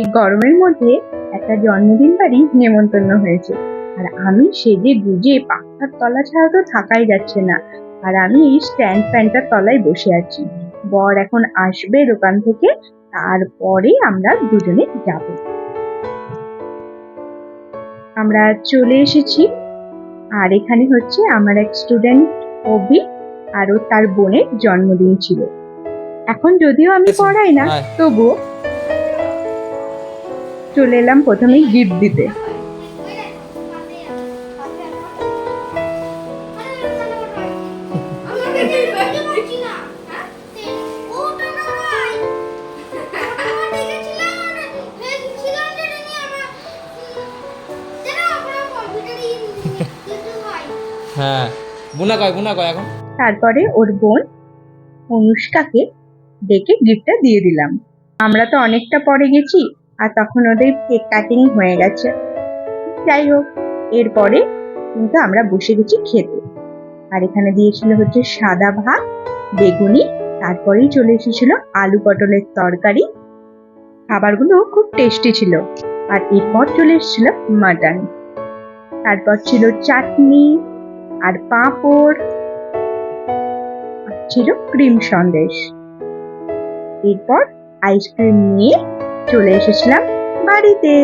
এই গরমের মধ্যে একটা জন্মদিন বাড়ি নেমন্তন্ন হয়েছে। আর আমি সেজে গুজে পাখার তলা ছাড়া তো থাকাই যাচ্ছে না। আর আমি স্ট্যান্ড ফ্যানটার তলায় বসে আছি। বর এখন আসবে দোকান থেকে তারপরে আমরা দুজনে যাব। আমরা চলে এসেছি। আর এখানে হচ্ছে আমার এক স্টুডেন্ট অভি আর তার বোনের জন্মদিন ছিল। এখন যদিও আমি পড়াই না। তবুও চলে এলাম প্রথমে গিফট দিতে। হ্যাঁ বুনা কয় বুনা কয় এখন? তারপরে ওর বোন অনুষ্কাকে ডেকে গিফটটা দিয়ে দিলাম। আমরা তো অনেকটা পরে গেছি আর তখন ওদের কেক কাটিং হয়ে গেছে। যাই হোক এরপরে কিন্তু আমরা বসে গেছি খেতে। আর এখানে দিয়েছিল হচ্ছে সাদা ভাত, বেগুনি, তারপরেই চলে এসেছিল আলু পটলের তরকারি। খাবারগুলো খুব টেস্টি ছিল। আর এরপর চলে এসেছিল মাটন তারপর ছিল চাটনি আর পাঁপড়। ছিল ক্রিম সন্দেশ। এরপর আইসক্রিম নিয়ে চলে এসেছিলাম বাড়িতে।